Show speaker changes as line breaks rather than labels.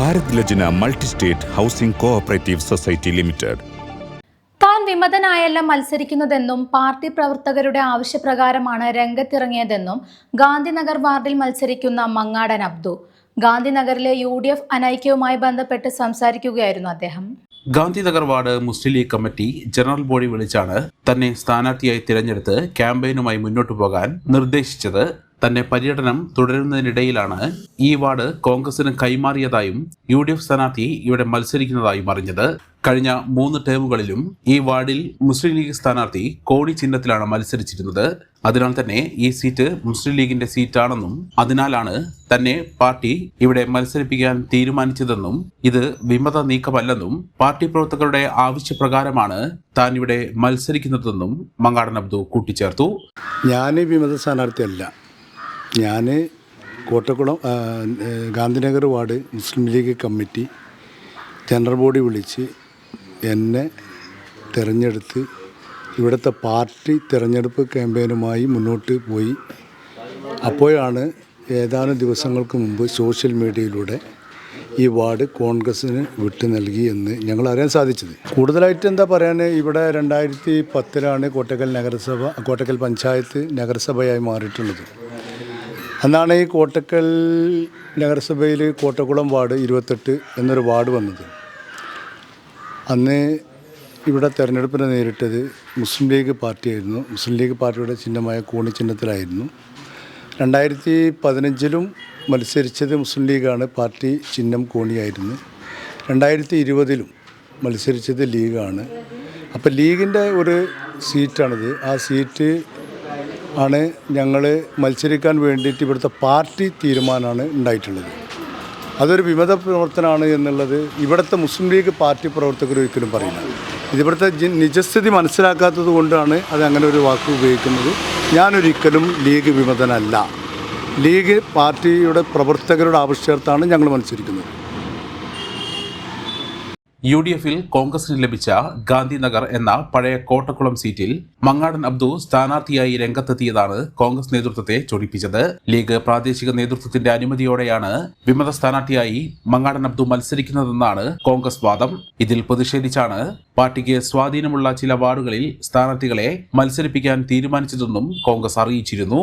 Bharat Lajna multi state housing cooperative society limited.
താൻ വിമതനായല്ല മത്സരിക്കുന്നതെന്നും party പ്രവർത്തകരുടെ ആവശ്യപ്രകാരമാണ് രംഗത്തിറങ്ങിയതെന്നും ഗാന്ധിനഗർ വാർഡിൽ മത്സരിക്കുന്ന മങ്ങാടൻ അബ്ദു. ഗാന്ധിനഗറിലെ യു ഡി എഫ് അനൈക്യവുമായി ബന്ധപ്പെട്ട് സംസാരിക്കുകയായിരുന്നു അദ്ദേഹം.
Gandhinagar ward Muslim League committee general body വിളിച്ചാണ് തന്നെ സ്ഥാനാർത്ഥിയായി തിരഞ്ഞെടുത്ത് ക്യാമ്പയിനുമായി മുന്നോട്ടു പോകാൻ നിർദ്ദേശിച്ചത് തന്നെ പര്യടനം തുടരുന്നതിനിടയിലാണ് ഈ വാർഡ് കോൺഗ്രസിന് കൈമാറിയതായും യു ഡി എഫ് സ്ഥാനാർത്ഥി ഇവിടെ മത്സരിക്കുന്നതായും അറിഞ്ഞത്. കഴിഞ്ഞ മൂന്ന് ടേമുകളിലും ഈ വാർഡിൽ മുസ്ലിം ലീഗ് സ്ഥാനാർത്ഥി കോണി ചിഹ്നത്തിലാണ് മത്സരിച്ചിരുന്നത്. അതിനാൽ തന്നെ ഈ സീറ്റ് മുസ്ലിം ലീഗിന്റെ സീറ്റാണെന്നും അതിനാലാണ് തന്നെ പാർട്ടി ഇവിടെ മത്സരിപ്പിക്കാൻ തീരുമാനിച്ചതെന്നും ഇത് വിമത നീക്കമല്ലെന്നും പാർട്ടി പ്രവർത്തകരുടെ ആവശ്യപ്രകാരമാണ് താൻ ഇവിടെ മത്സരിക്കുന്നതെന്നും മങ്ങാടൻ അബ്ദു കൂട്ടിച്ചേർത്തു.
ഞാൻ വിമത സ്ഥാനാർത്ഥിയല്ല. ഞാൻ Kottakkulam Gandhinagar ward Muslim League committee general body വിളിച്ച് എന്നെ തിരഞ്ഞെടുത്ത് ഇവിടുത്തെ പാർട്ടി തിരഞ്ഞെടുപ്പ് ക്യാമ്പയിനുമായി മുന്നോട്ട് പോയി. അപ്പോഴാണ് ഏതാനും ദിവസങ്ങൾക്ക് മുമ്പ് സോഷ്യൽ മീഡിയയിലൂടെ ഈ വാർഡ് കോൺഗ്രസ്സിന് വിട്ടു നൽകി എന്ന് ഞങ്ങൾ അറിയാൻ സാധിച്ചത്. കൂടുതലായിട്ട് എന്താ പറയാൻ ഇവിടെ രണ്ടായിരത്തി പത്തിലാണ് കോട്ടക്കൽ നഗരസഭ കോട്ടക്കൽ പഞ്ചായത്ത് നഗരസഭയായി മാറിയിട്ടുള്ളത്. അന്നാണ് ഈ കോട്ടക്കൽ നഗരസഭയിൽ കോട്ടക്കുളം വാർഡ് ഇരുപത്തെട്ട് എന്നൊരു വാർഡ് വന്നത്. അന്ന് ഇവിടെ തെരഞ്ഞെടുപ്പിനെ നേരിട്ടത് മുസ്ലിം ലീഗ് പാർട്ടിയായിരുന്നു. മുസ്ലിം ലീഗ് പാർട്ടിയുടെ ചിഹ്നമായ കോണി ചിഹ്നത്തിലായിരുന്നു. രണ്ടായിരത്തി പതിനഞ്ചിലും മത്സരിച്ചത് മുസ്ലിം ലീഗാണ്. പാർട്ടി ചിഹ്നം കോണിയായിരുന്നു. രണ്ടായിരത്തി ഇരുപതിലും മത്സരിച്ചത് ലീഗാണ്. അപ്പോൾ ലീഗിന്റെ ഒരു സീറ്റാണിത്. ആ സീറ്റ് ആണ് ഞങ്ങൾ മത്സരിക്കാൻ വേണ്ടിയിട്ട് ഇവിടുത്തെ പാർട്ടി തീരുമാനമാണ് ഉണ്ടായിട്ടുള്ളത്. അതൊരു വിമത പ്രവർത്തനമാണ് എന്നുള്ളത് ഇവിടുത്തെ മുസ്ലിം ലീഗ് പാർട്ടി പ്രവർത്തകർ ഒരിക്കലും പറയില്ല. ഇതിവിടുത്തെ നിജസ്ഥിതി മനസ്സിലാക്കാത്തത് കൊണ്ടാണ് അത് അങ്ങനെ ഒരു വാക്ക് ഉപയോഗിക്കുന്നത്. ഞാനൊരിക്കലും ലീഗ് വിമതനല്ല. ലീഗ് പാർട്ടിയുടെ പ്രവർത്തകരുടെ ആവശ്യാർത്ഥാണ് ഞങ്ങൾ മത്സരിക്കുന്നത്.
യു ഡി എഫിൽ കോൺഗ്രസിന് ലഭിച്ച ഗാന്ധിനഗർ എന്ന പഴയ കോട്ടക്കുളം സീറ്റിൽ മങ്ങാടൻ അബ്ദു സ്ഥാനാർത്ഥിയായി രംഗത്തെത്തിയതാണ് കോൺഗ്രസ് നേതൃത്വത്തെ ചൊടിപ്പിച്ചത്. ലീഗ് പ്രാദേശിക നേതൃത്വത്തിന്റെ അനുമതിയോടെയാണ് വിമത സ്ഥാനാർത്ഥിയായി മങ്ങാടൻ അബ്ദു മത്സരിക്കുന്നതെന്നാണ് കോൺഗ്രസ് വാദം. ഇതിൽ പ്രതിഷേധിച്ചാണ് പാർട്ടിക്ക് സ്വാധീനമുള്ള ചില വാർഡുകളിൽ സ്ഥാനാർത്ഥികളെ മത്സരിപ്പിക്കാൻ തീരുമാനിച്ചതെന്നും കോൺഗ്രസ് അറിയിച്ചിരുന്നു.